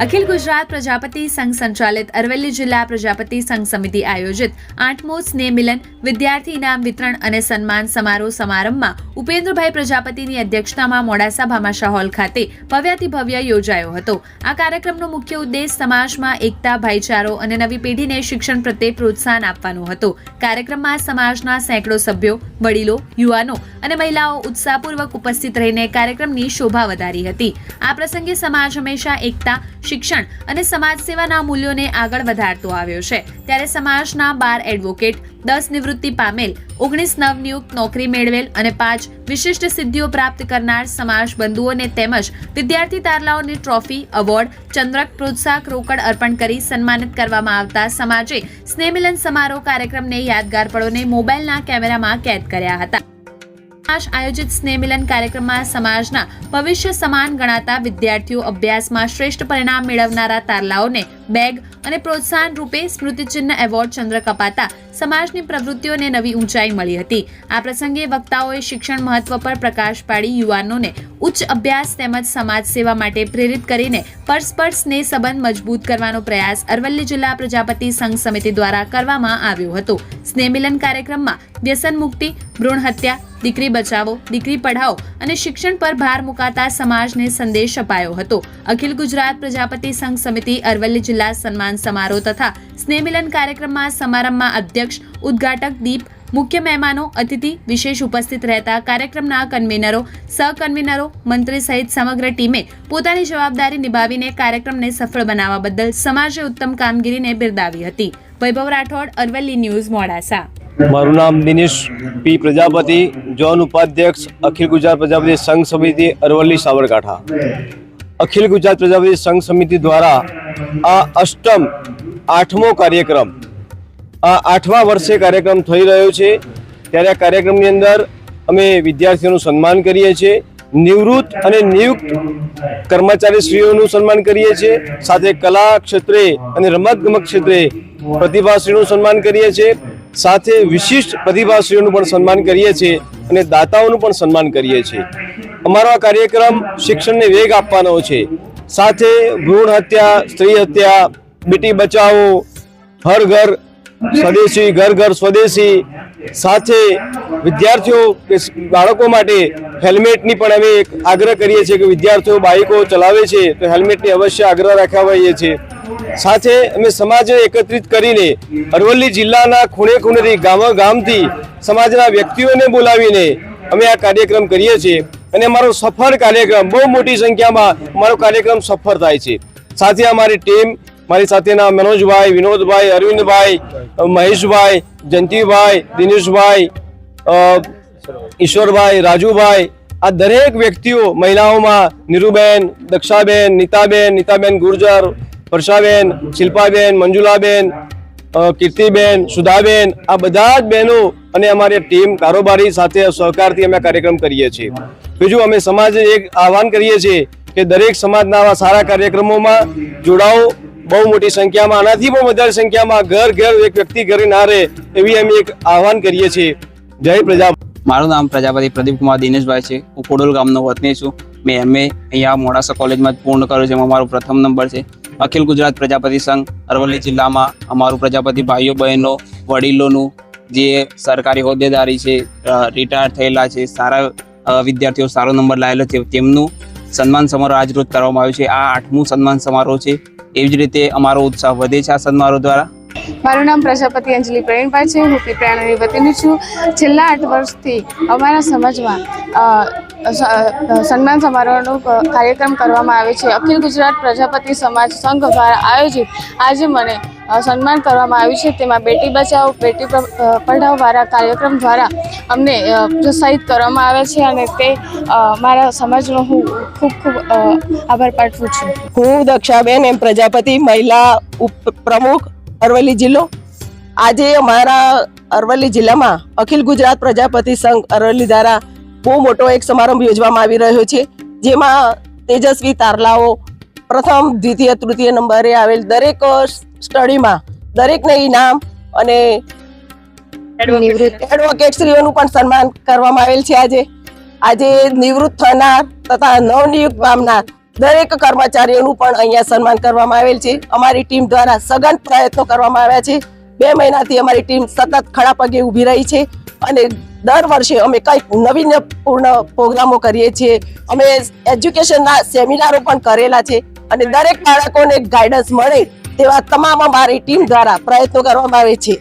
અખિલ ગુજરાત પ્રજાપતિ સંઘ સંચાલિત અરવલ્લી જિલ્લા પ્રજાપતિ સંઘ સમિતિ આયોજિત આઠમો સ્નેહ વિદ્યાર્થી ઇનામ વિતરણ અને સન્માન સમારોહ સમારંભમાં ઉપેન્દ્રભાઈ પ્રજાપતિની અધ્યક્ષતામાં મોડાસા ભામાશા હોલ ખાતે ભવ્યાતિ ભવ્ય યોજાયો હતો. આ કાર્યક્રમનો મુખ્ય ઉદ્દેશ સમાજમાં એકતા, ભાઈચારો અને નવી પેઢીને શિક્ષણ પ્રત્યે પ્રોત્સાહન આપવાનો હતો. કાર્યક્રમમાં સમાજના સેંકડો સભ્યો, વડીલો, યુવાનો અને મહિલાઓ ઉત્સાહપૂર્વક ઉપસ્થિત રહીને કાર્યક્રમની શોભા વધારી હતી. આ પ્રસંગે સમાજ હંમેશા એકતા શિક્ષણ અને સમાજ સેવાના મૂલ્યોને આગળ વધારતો આવ્યો છે. ત્યારે સમાજના બાર એડવોકેટ, દસ નિવૃત્તિ પામેલ, ઓગણીસ નવનિયુક્ત નોકરી મેળવેલ અને પાંચ વિશિષ્ટ સિદ્ધિઓ પ્રાપ્ત કરનાર સમાજ બંધુઓને તેમજ વિદ્યાર્થી તારલાઓને ટ્રોફી, એવોર્ડ, ચંદ્રક, પ્રોત્સાહક રોકડ અર્પણ કરી સન્માનિત કરવામાં આવતા સમાજે સ્નેહમિલન સમારોહ કાર્યક્રમને યાદગાર પળોને મોબાઈલના કેમેરામાં કેદ કર્યા હતા. સમાજ આયોજિત સ્નેહમિલન કાર્યક્રમમાં સમાજના ભવિષ્ય સમાન ગણાતા વિદ્યાર્થીઓ અભ્યાસમાં શ્રેષ્ઠ પરિણામ મેળવનારા તારલાઓને બેગ અને પ્રોત્સાહન રૂપે સ્મૃતિચિહ્ન એવોર્ડ ચંદ્રક અપાતા સમાજની પ્રવૃત્તિઓને નવી ઊંચાઈ મળી હતી. આ પ્રસંગે વક્તાઓએ શિક્ષણ મહત્વ પર પ્રકાશ પાડી યુવાનોને ઉચ્ચ અભ્યાસ તેમજ સમાજ સેવા માટે પ્રેરિત કરીને પરસ્પર સ્નેહ સંબંધ મજબૂત કરવાનો પ્રયાસ અરવલ્લી જિલ્લા પ્રજાપતિ સંઘ સમિતિ દ્વારા કરવામાં આવ્યો હતો. સ્નેહમિલન કાર્યક્રમમાં વ્યસન મુક્તિ, ભ્રૂણ હત્યા, દીકરી બચાવો, દીકરી પઢાઓ અને શિક્ષણ પર ભાર મુકાતા સમાજને સંદેશ અપાયો હતો. અખિલ ગુજરાત પ્રજાપતિ સંઘ સમિતિ અરવલ્લી જિલ્લા સન્માન સમારોહ તથા સ્નેહમિલન કાર્યક્રમમાં સમારંભમાં અધ્યક્ષ, ઉદ્ઘાટક દીપ, મુખ્ય મહેમાનો, અતિથિ વિશેષ ઉપસ્થિત રહેતા કાર્યક્રમના કન્વીનરો, સહકન્વીનરો, મંત્રી સહિત સમગ્ર ટીમે પોતાની જવાબદારી નિભાવીને કાર્યક્રમને સફળ બનાવવા બદલ સમાજે ઉત્તમ કામગીરીને બિરદાવી હતી. વૈભવ રાઠોડ, અરવલ્લી ન્યૂઝ, મોડાસા. મારું નામ દિનેશ પી. પ્રજાપતિ, જોન ઉપાધ્યક્ષ, અખિલ ગુજરાત પ્રજાપતિ સંઘ સમિતિ, અરવલ્લી, સાબરકાંઠા. અખિલ ગુજરાત પ્રજાપતિ સંઘ સમિતિ દ્વારા આ અષ્ટમ આઠમો કાર્યક્રમ. આ આઠમા વર્ષે કાર્યક્રમ થઈ રહ્યો છે. ત્યારે આ કાર્યક્રમની અંદર અમે વિદ્યાર્થીઓનું સન્માન કરીએ છીએ. નિવૃત્ત અને નિયુક્ત કર્મચારીશ્રીઓનું સન્માન કરીએ છીએ. સાથે કલા ક્ષેત્રે અને રમતગમત ક્ષેત્રે પ્રતિભાશ્રીનું સન્માન કરીએ છીએ. સાથે વિશિષ્ટ પ્રતિભાશ્રીઓનું પણ સન્માન કરીએ છીએ અને દાતાઓનું પણ સન્માન કરીએ છીએ. અમારો આ કાર્યક્રમ શિક્ષણને વેગ આપવાનો છે. સાથે ભ્રૂણ હત્યા, સ્ત્રી હત્યા બેટી બચાવો હર ઘર, સ્વદેશી, ઘર ઘર, સ્વદેશી. સાથે વિદ્યાર્થીઓ બાળકો માટે હેલ્મેટની પણ અમે એક આગ્રહ કરીએ છીએ કે વિદ્યાર્થીઓ બાઇકો ચલાવે છે, તો હેલ્મેટની અવશ્ય આગ્રહ રાખ્યા છીએ. સાથે અમે સમાજને એકત્રિત કરીને અરવલ્લી જિલ્લાના ખૂણે ખૂણેથી ગામ ગામથી સમાજના વ્યક્તિઓને બોલાવીને અમે આ કાર્યક્રમ કરીએ છીએ. અને અમારો સફળ કાર્યક્રમ, બહુ મોટી સંખ્યામાં અમારો કાર્યક્રમ સફળ થાય છે. સાથે અમારી ટીમ મારી સાથેના મનોજભાઈ, વિનોદભાઈ, અરવિંદભાઈ મહેશભાઈ, જયંતિભાઈ, દિનેશભાઈ ઈશ્વરભાઈ, રાજુભાઈ, આ દરેક વ્યક્તિઓ મહિલાઓમાં નીરુબેન, દક્ષાબેન, નીતાબેન નીતાબેન ગુર્જર, વર્ષાબેન, શિલ્પાબેન, મંજુલાબેન કીર્તિબેન, સુધાબેન, આ બધા જ બહેનો અને અમારી ટીમ કારોબારી સાથે સહકારથી અમે કાર્યક્રમ કરીએ છીએ. બીજું, અમે સમાજને એક આહવાન કરીએ છીએ કે દરેક સમાજના આવા સારા કાર્યક્રમોમાં જોડાઓ બહુ મોટી સંખ્યામાં, આનાથી પણ વધારે સંખ્યામાં ઘર ઘર એક વ્યક્તિ ઘરે ના રહે એવી અમે એક આહવાન કરીએ છીએ. જય પ્રજા. મારું નામ પ્રજાપતિ પ્રદીપ કુમાર દિનેશભાઈ છે. હું કોડોલ ગામનો વતની છું. મેં એમએ અહીંયા મોડાસા કોલેજમાં પૂર્ણ કર્યું એમાં મારો પ્રથમ નંબર છે. અખિલ ગુજરાત પ્રજાપતિ સંઘ, અરવલ્લી જિલ્લામાં અમારું પ્રજાપતિ ભાઈઓ, બહેનો, વડીલોનું જે સરકારી હોદ્દેદારી છે રિટાયર થયેલા છે, સારા વિદ્યાર્થીઓ સારો નંબર લાવેલો છે, તેમનું સન્માન સમારોહ આજરોજ કરવામાં આવ્યો છે. આ આઠમું સન્માન સમારોહ છે. એવી જ રીતે અમારો ઉત્સાહ વધે છે આ સમારોહ દ્વારા. મારું નામ પ્રજાપતિ અંજલિ પ્રવીણભાઈ છે, હું પીપળાણાની વતીની છું. છેલ્લા આઠ વર્ષથી અમારા સમાજમાં સન્માન સમારોહનો કાર્યક્રમ કરવામાં આવે છે. અખિલ ગુજરાત પ્રજાપતિ સમાજ સંઘ દ્વારા આયોજિત આજે મને સન્માન કરવામાં આવ્યું છે. તેમાં બેટી બચાવો બેટી પઢાવવાળા કાર્યક્રમ દ્વારા અમને પ્રોત્સાહિત કરવામાં આવે છે અને તે મારા સમાજનો હું ખૂબ ખૂબ આભાર પાઠવું છું. હું દક્ષાબેન, એમ પ્રજાપતિ, મહિલા ઉપ, પ્રમુખ અરવલ્લી જિલ્લો. આજે અમારા અરવલ્લી જિલ્લામાં અખિલ ગુજરાત પ્રજાપતિ સંઘ અરવલ્લી દ્વારા બહુ મોટો એક સમારંભ યોજવામાં આવી રહ્યો છે જેમાં તેજસ્વી તારલાઓ પ્રથમ દ્વિતીય તૃતીય નંબરે આવેલ દરેક સ્ટડીમાં દરેકને ઇનામ અને એડવોકેટ શ્રીઓનું પણ સન્માન કરવામાં આવેલ છે આજે. આજે નિવૃત્ત થનાર તથા નવનિયુક્ત પામનાર દરેક કર્મચારીઓનું પણ અહીંયા સન્માન કરવામાં આવેલ છે. અમારી ટીમ દ્વારા સઘન પ્રયત્નો કરવામાં આવ્યા છે. બે મહિનાથી અમારી ટીમ સતત ખડા પગે ઊભી રહી છે અને દર વર્ષે અમે કંઈક નવીનપૂર્ણ પ્રોગ્રામો કરીએ છીએ. અમે એજ્યુકેશનના સેમિનારો પણ કરેલા છે અને દરેક બાળકોને ગાઈડન્સ મળે તેવા તમામ અમારી ટીમ દ્વારા પ્રયત્નો કરવામાં આવે છે.